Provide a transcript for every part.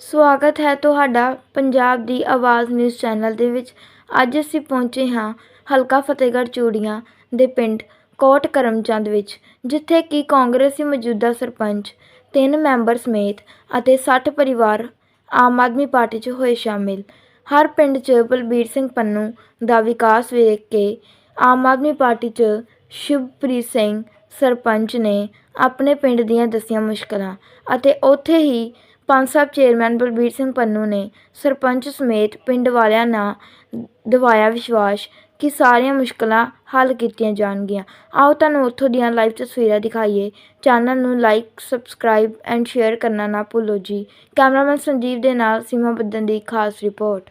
ਸਵਾਗਤ ਹੈ ਤੁਹਾਡਾ ਪੰਜਾਬ ਦੀ ਆਵਾਜ਼ ਨਿਊਜ਼ ਚੈਨਲ ਦੇ ਵਿੱਚ। ਅੱਜ ਅਸੀਂ ਪਹੁੰਚੇ ਹਾਂ ਹਲਕਾ ਫਤਿਹਗੜ੍ਹ ਚੂੜੀਆਂ ਦੇ ਪਿੰਡ ਕੋਟ ਕਰਮਚੰਦ ਵਿੱਚ, ਜਿੱਥੇ ਕਿ ਕਾਂਗਰਸੀ ਮੌਜੂਦਾ ਸਰਪੰਚ, ਤਿੰਨ ਮੈਂਬਰ ਸਮੇਤ ਅਤੇ 60 ਪਰਿਵਾਰ ਆਮ ਆਦਮੀ ਪਾਰਟੀ 'ਚ ਹੋਏ ਸ਼ਾਮਿਲ। ਹਰ ਪਿੰਡ 'ਚ ਬਲਬੀਰ ਸਿੰਘ ਪੰਨੂ ਦਾ ਵਿਕਾਸ ਵੇਖ ਕੇ ਆਮ ਆਦਮੀ ਪਾਰਟੀ 'ਚ ਸ਼ਿਵਪ੍ਰੀਤ ਸਿੰਘ ਸਰਪੰਚ ਨੇ ਆਪਣੇ ਪਿੰਡ ਦੀਆਂ ਦਸੀਆਂ ਮੁਸ਼ਕਲਾਂ ਅਤੇ ਉੱਥੇ ਹੀ ਪੰਜ ਸਾਹਿਬ ਚੇਅਰਮੈਨ ਬਲਬੀਰ ਸਿੰਘ ਪੰਨੂ ਨੇ ਸਰਪੰਚ ਸਮੇਤ ਪਿੰਡ ਵਾਲਿਆਂ ਨਾਲ ਦਿਵਾਇਆ ਵਿਸ਼ਵਾਸ ਕਿ ਸਾਰੀਆਂ ਮੁਸ਼ਕਲਾਂ ਹੱਲ ਕੀਤੀਆਂ ਜਾਣਗੀਆਂ। ਆਓ ਤੁਹਾਨੂੰ ਉੱਥੋਂ ਦੀਆਂ ਲਾਈਵ ਤਸਵੀਰਾਂ ਦਿਖਾਈਏ। ਚੈਨਲ ਨੂੰ ਲਾਈਕ ਸਬਸਕ੍ਰਾਈਬ ਐਂਡ ਸ਼ੇਅਰ ਕਰਨਾ ਨਾ ਭੁੱਲੋ ਜੀ। ਕੈਮਰਾਮੈਨ ਸੰਜੀਵ ਦੇ ਨਾਲ ਸੀਮਾ ਬੱਦਨ ਦੀ ਖਾਸ ਰਿਪੋਰਟ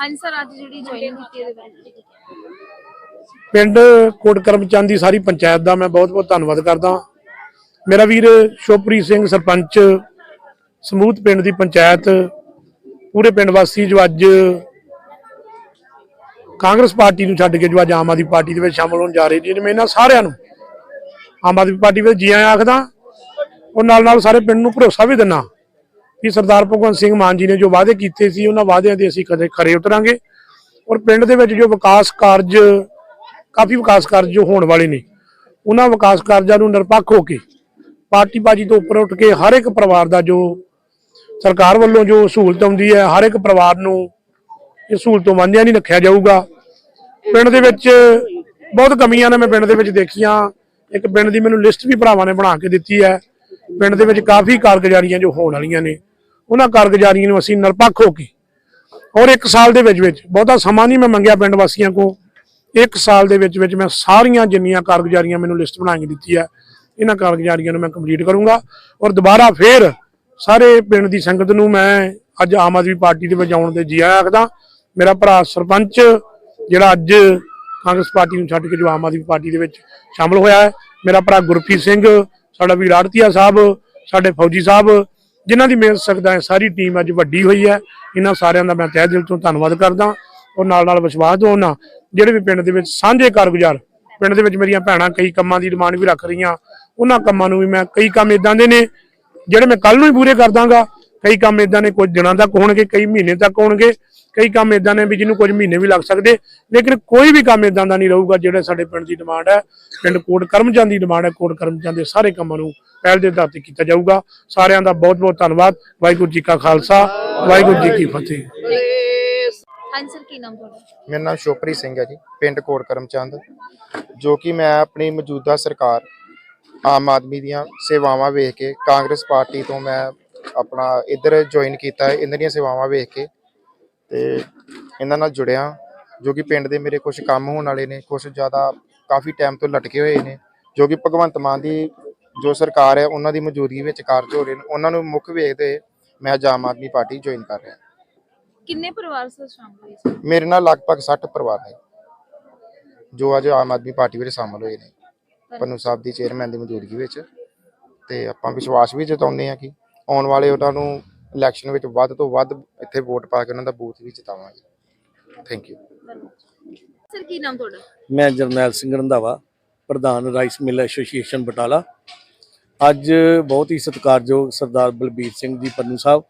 ਹਾਂਜੀ ਸਰ, ਅੱਜ ਜਿਹੜੀ ਜੁਆਇਨ ਕੀਤੀ ਇਹਦੇ ਵਿੱਚ ਪਿੰਡ ਕੋਟ ਕਰਮਚੰਦ ਦੀ ਸਾਰੀ ਪੰਚਾਇਤ ਦਾ ਮੈਂ ਬਹੁਤ-ਬਹੁਤ ਧੰਨਵਾਦ ਕਰਦਾ। ਮੇਰਾ ਵੀਰ ਸ਼ੋਪਰੀ ਸਿੰਘ, ਸਰਪੰਚ, ਸਮੂਤ ਪਿੰਡ ਦੀ ਪੰਚਾਇਤ, ਪੂਰੇ ਪਿੰਡ ਵਾਸੀ ਜੋ ਅੱਜ ਕਾਂਗਰਸ ਪਾਰਟੀ ਨੂੰ ਛੱਡ ਕੇ ਜੋ ਅੱਜ ਆਮ ਆਦਮੀ ਪਾਰਟੀ ਦੇ ਵਿੱਚ ਸ਼ਾਮਲ ਹੋਣ ਜਾ ਰਹੇ ਜੀ ਮੈਂ ਇਹਨਾਂ ਸਾਰਿਆਂ ਨੂੰ ਆਮ ਆਦਮੀ ਪਾਰਟੀ ਵਿੱਚ ਜੀ ਆਇਆਂ ਆਖਦਾ, ਉਹ ਨਾਲ ਨਾਲ ਸਾਰੇ ਪਿੰਡ ਨੂੰ ਭਰੋਸਾ ਵੀ ਦਿੰਨਾ ਕਿ ਸਰਦਾਰ ਭਗਵੰਤ ਸਿੰਘ ਮਾਨ ਜੀ ਨੇ ਜੋ ਵਾਅਦੇ ਕੀਤੇ ਸੀ, ਉਹਨਾਂ ਵਾਅਦਿਆਂ ਦੇ ਅਸੀਂ ਕਦੇ ਖਰੇ ਉਤਰਾਂਗੇ ਔਰ ਪਿੰਡ ਦੇ ਵਿੱਚ ਜੋ ਵਿਕਾਸ ਕਾਰਜ, ਕਾਫੀ ਵਿਕਾਸ ਕਾਰਜ ਜੋ ਹੋਣ ਵਾਲੇ ਨੇ, ਉਹਨਾਂ ਵਿਕਾਸ ਕਾਰਜਾਂ ਨੂੰ ਨਿਰਪੱਖ ਹੋ ਕੇ ਪਾਰਟੀ ਬਾਜੀ ਤੋਂ ਉੱਪਰ ਉੱਠ ਕੇ ਹਰ ਇੱਕ ਪਰਿਵਾਰ ਦਾ ਜੋ ਸਰਕਾਰ ਵੱਲੋਂ ਜੋ ਸਹੂਲਤ ਆਉਂਦੀ ਹੈ, ਹਰ ਇੱਕ ਪਰਿਵਾਰ ਨੂੰ ਇਹ ਸਹੂਲਤੋਂ ਵਾਂਝਿਆ ਨਹੀਂ ਰੱਖਿਆ ਜਾਊਗਾ। ਪਿੰਡ ਦੇ ਵਿੱਚ ਬਹੁਤ ਕਮੀਆਂ ਨੇ, ਮੈਂ ਪਿੰਡ ਦੇ ਵਿੱਚ ਦੇਖੀਆਂ। ਇੱਕ ਪਿੰਡ ਦੀ ਮੈਨੂੰ ਲਿਸਟ ਵੀ ਭਰਾਵਾਂ ਨੇ ਬਣਾ ਕੇ ਦਿੱਤੀ ਹੈ। ਪਿੰਡ ਦੇ ਵਿੱਚ ਕਾਫੀ ਕਾਰਗੁਜ਼ਾਰੀਆਂ ਜੋ ਹੋਣ ਵਾਲੀਆਂ ਨੇ। ਉਹਨਾਂ ਕਾਰਗੁਜ਼ਾਰੀਆਂ ਨੂੰ ਅਸੀਂ ਨਿਰਪੱਖ ਹੋ ਕੇ ਔਰ ਇੱਕ ਸਾਲ ਦੇ ਵਿੱਚ ਵਿੱਚ ਬਹੁਤਾ ਸਮਾਂ ਨਹੀਂ ਮੈਂ ਮੰਗਿਆ ਪਿੰਡ ਵਾਸੀਆਂ ਕੋ ਇੱਕ ਸਾਲ ਦੇ ਵਿੱਚ ਵਿੱਚ ਮੈਂ ਸਾਰੀਆਂ ਜਿੰਨੀਆਂ ਕਾਰਗੁਜ਼ਾਰੀਆਂ ਮੈਨੂੰ ਲਿਸਟ ਬਣਾ ਕੇ ਦਿੱਤੀ ਹੈ, ਇਹਨਾਂ ਕਾਰਗੁਜ਼ਾਰੀਆਂ ਨੂੰ ਮੈਂ ਕੰਪਲੀਟ ਕਰੂੰਗਾ ਔਰ ਦੁਬਾਰਾ ਫੇਰ ਸਾਰੇ ਪਿੰਡ ਦੀ ਸੰਗਤ ਨੂੰ ਮੈਂ ਅੱਜ ਆਮ ਆਦਮੀ ਪਾਰਟੀ ਦੇ ਵਿੱਚ ਆਉਣ ਦੇ ਜੀ ਆਇਆਂ ਆਖਦਾ। ਮੇਰਾ ਭਰਾ ਸਰਪੰਚ, ਜਿਹੜਾ ਅੱਜ ਕਾਂਗਰਸ ਪਾਰਟੀ ਨੂੰ ਛੱਡ ਕੇ ਜੋ ਆਮ ਆਦਮੀ ਪਾਰਟੀ ਦੇ ਵਿੱਚ ਸ਼ਾਮਲ ਹੋਇਆ ਹੈ। ਮੇਰਾ ਭਰਾ ਗੁਰਪ੍ਰੀਤ ਸਿੰਘ, ਸਾਡਾ ਵੀਰ ਆੜਤੀਆ ਸਾਹਿਬ, ਸਾਡੇ ਫੌਜੀ ਸਾਹਿਬ, ਜਿਨ੍ਹਾਂ ਦੀ ਮਿਹਨਤ ਸਕਦਾ ਹੈ, ਸਾਰੀ ਟੀਮ ਅੱਜ ਵੱਡੀ ਹੋਈ ਹੈ। ਇਹਨਾਂ ਸਾਰਿਆਂ ਦਾ ਮੈਂ ਤਹਿ ਦਿਲ ਤੋਂ ਧੰਨਵਾਦ ਕਰਦਾ। ਔਰ ਨਾਲ ਨਾਲ ਵਿਸ਼ਵਾਸ ਦਵਾਉਣਾ ਜਿਹੜੇ ਵੀ ਪਿੰਡ ਦੇ ਵਿੱਚ ਸਾਂਝੇ ਕਾਰਗੁਜ਼ਾਰ, ਪਿੰਡ ਦੇ ਵਿੱਚ ਮੇਰੀਆਂ ਭੈਣਾਂ ਕਈ ਕੰਮਾਂ ਦੀ ਡਿਮਾਂਡ ਵੀ ਰੱਖ ਰਹੀਆਂ, ਉਹਨਾਂ ਕੰਮਾਂ ਨੂੰ ਵੀ ਮੈਂ ਕਈ ਕੰਮ ਇਦਾਂ ਦੇ ਨੇ, ਜਿਹੜੇ ਮੈਂ ਕੱਲ ਨੂੰ ਹੀ ਪੂਰੇ ਕਰ ਦਾਂਗਾ। ਕਈ ਕੰਮ ਇਦਾਂ ਨੇ, ਕੁਝ ਦਿਨਾਂ ਤੱਕ ਹੋਣਗੇ, ਕਈ ਮਹੀਨੇ ਤੱਕ ਹੋਣਗੇ। ਕਈ ਕੰਮ ਇਦਾਂ ਨੇ ਵੀ ਜਿਹਨੂੰ ਕੁਝ ਮਹੀਨੇ ਵੀ ਲੱਗ ਸਕਦੇ ਲੇਕਿਨ ਕੋਈ ਵੀ ਕੰਮ ਇਦਾਂ ਦਾ ਨਹੀਂ ਰਹੂਗਾ ਜਿਹੜਾ ਸਾਡੇ ਪਿੰਡ ਦੀ ਡਿਮਾਂਡ ਹੈ। ਪਿੰਡ ਕੋਟ ਕਰਮਚੰਦ ਦੀ ਡਿਮਾਂਡ ਹੈ ਕੋਟ ਕਰਮਚੰਦ ਦੇ ਸਾਰੇ ਕੰਮਾਂ ਨੂੰ ਪਹਿਲ ਦੇ ਆਧਾਰ ਤੇ ਕੀਤਾ ਜਾਊਗਾ। ਸਾਰਿਆਂ ਦਾ ਬਹੁਤ ਬਹੁਤ ਧੰਨਵਾਦ। ਵਾਹਿਗੁਰੂ ਜੀ ਕਾ ਖਾਲਸਾ ਵਾਹਿਗੁਰੂ ਜੀ ਕੀ ਫਤਿਹ। ਹਾਂਜੀ ਸਰ ਕੀ ਨਾਮ ਤੁਹਾਡਾ? ਮੇਰਾ ਨਾਮ ਸ਼ੋਪਰੀ ਸਿੰਘ ਹੈ ਜੀ ਪਿੰਡ ਕੋਟ ਕਰਮਚੰਦ ਜੋ ਕਿ ਮੈਂ ਆਪਣੀ ਮੌਜੂਦਾ ਸਰਕਾਰ ਆਮ ਆਦਮੀ ਦੀਆਂ ਸੇਵਾਵਾਂ ਵੇਖ ਕੇ ਕਾਂਗਰਸ ਪਾਰਟੀ ਤੋਂ ਮੈਂ ਆਪਣਾ ਇੱਧਰ ਜੁਆਇਨ ਕੀਤਾ ਹੈ ਇਹਨਾਂ ਦੀਆਂ ਸੇਵਾਵਾਂ ਵੇਖ ਕੇ। ਤੇ ਇਹਨਾਂ ਨਾਲ ਜੁੜਿਆ ਜੋ ਕਿ ਪਿੰਡ ਦੇ ਮੇਰੇ ਕੁਝ ਕੰਮ ਹੋਣ ਵਾਲੇ ਨੇ ਕੁਝ ਜ਼ਿਆਦਾ ਕਾਫੀ ਟਾਈਮ ਤੋਂ ਲਟਕੇ ਹੋਏ ਨੇ ਜੋ ਕਿ ਭਗਵੰਤ ਮਾਨ ਦੀ ਜੋ ਸਰਕਾਰ ਹੈ ਉਹਨਾਂ ਦੀ ਮੌਜੂਦਗੀ ਵਿੱਚ ਕਾਰਜ ਹੋ ਰਹੇ ਨੇ ਉਹਨਾਂ ਨੂੰ ਮੁੱਖ ਵੇਖਦੇ ਮੈਂ ਅੱਜ ਆਮ ਆਦਮੀ ਪਾਰਟੀ ਜੁਆਇਨ ਕਰ ਰਿਹਾ। ਕਿੰਨੇ ਪਰਿਵਾਰ ਸਰ ਸ਼ਾਮਲ ਹੋਏ ਸੀ? ਮੇਰੇ ਨਾਲ ਲਗਭਗ 60 ਪਰਿਵਾਰ ਹੈ ਜੋ ਅੱਜ ਆਮ ਆਦਮੀ ਪਾਰਟੀ ਵਿੱਚ ਸ਼ਾਮਲ ਹੋਏ ਨੇ ਪੰਨੂ ਸਾਹਿਬ ਦੀ ਚੇਅਰਮੈਨ ਦੀ ਮੌਜੂਦਗੀ ਵਿੱਚ ਤੇ ਆਪਾਂ ਵਿਸ਼ਵਾਸ ਵੀ ਜਤਾਉਂਦੇ ਹਾਂ ਕਿ ਆਉਣ ਵਾਲੇ ਉਹਨਾਂ ਨੂੰ ਇਲੈਕਸ਼ਨ ਵਿੱਚ ਵੱਧ ਤੋਂ ਵੱਧ ਇੱਥੇ ਵੋਟ ਪਾ ਕੇ ਉਹਨਾਂ ਦਾ ਬੂਥ ਵੀ ਜਿਤਾਵਾਂਗੇ। ਥੈਂਕ ਯੂ ਸਰ ਕੀ ਨਾਮ ਤੁਹਾਡਾ? ਮੈਂ ਜਰਨੈਲ ਸਿੰਘ ਰੰਧਾਵਾ ਪ੍ਰਧਾਨ ਰਾਈਸ ਮਿਲ ਐਸੋਸੀਏਸ਼ਨ ਬਟਾਲਾ। ਅੱਜ ਬਹੁਤ ਹੀ ਸਤਿਕਾਰਯੋਗ ਸਰਦਾਰ ਬਲਬੀਰ ਸਿੰਘ ਜੀ ਪੰਨੂ ਸਾਹਿਬ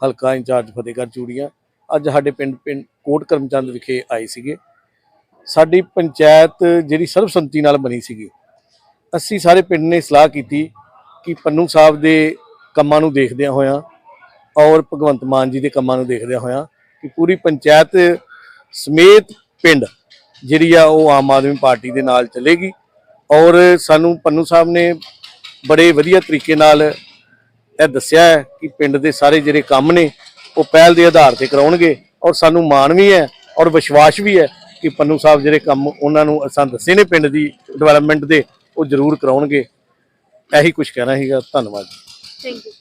ਹਲਕਾ ਇੰਚਾਰਜ ਫਤਿਹਗੜ੍ਹ ਚੂੜੀਆਂ। ਅੱਜ ਸਾਡੇ ਪਿੰਡ ਪਿੰਡ ਕੋਟ ਕਰਮਚੰਦ ਵਿਖੇ ਆਏ ਸੀਗੇ। ਸਾਡੀ ਪੰਚਾਇਤ ਜਿਹੜੀ ਸਰਬਸੰਮਤੀ ਨਾਲ ਬਣੀ ਸੀਗੀ। ਅਸੀਂ ਸਾਰੇ ਪਿੰਡ ਨੇ ਸਲਾਹ ਕੀਤੀ ਕਿ ਪੰਨੂ ਸਾਹਿਬ ਦੇ ਕੰਮਾਂ ਨੂੰ ਦੇਖਦਿਆਂ ਹੋਇਆਂ ਔਰ ਭਗਵੰਤ ਮਾਨ ਜੀ ਦੇ ਕੰਮਾਂ ਨੂੰ ਦੇਖਦਿਆਂ ਹੋਇਆਂ ਕਿ ਪੂਰੀ ਪੰਚਾਇਤ ਸਮੇਤ ਪਿੰਡ ਜਿਹੜੀ ਆ ਉਹ ਆਮ ਆਦਮੀ ਪਾਰਟੀ ਦੇ ਨਾਲ ਚੱਲੇਗੀ ਔਰ ਸਾਨੂੰ ਪੰਨੂ ਸਾਹਿਬ ਨੇ ਬੜੇ ਵਧੀਆ ਤਰੀਕੇ ਨਾਲ ਇਹ ਦੱਸਿਆ ਹੈ ਕਿ ਪਿੰਡ ਦੇ ਸਾਰੇ ਜਿਹੜੇ ਕੰਮ ਨੇ ਉਹ ਪਹਿਲ ਦੇ ਆਧਾਰ ਤੇ ਕਰਾਉਣਗੇ ਔਰ ਸਾਨੂੰ ਮਾਣ ਵੀ ਹੈ ਔਰ ਵਿਸ਼ਵਾਸ ਵੀ ਹੈ ਕਿ ਪੰਨੂ ਸਾਹਿਬ ਜਿਹੜੇ ਕੰਮ ਉਹਨਾਂ ਨੂੰ ਅਸਾਂ ਦੱਸੇ ਨੇ ਪਿੰਡ ਦੀ ਡਿਵੈਲਪਮੈਂਟ ਦੇ, ਉਹ ਜ਼ਰੂਰ ਕਰਾਉਣਗੇ। ਇਹੀ ਕੁਝ ਕਹਿਣਾ ਸੀਗਾ। ਧੰਨਵਾਦ ਥੈਂਕ ਯੂ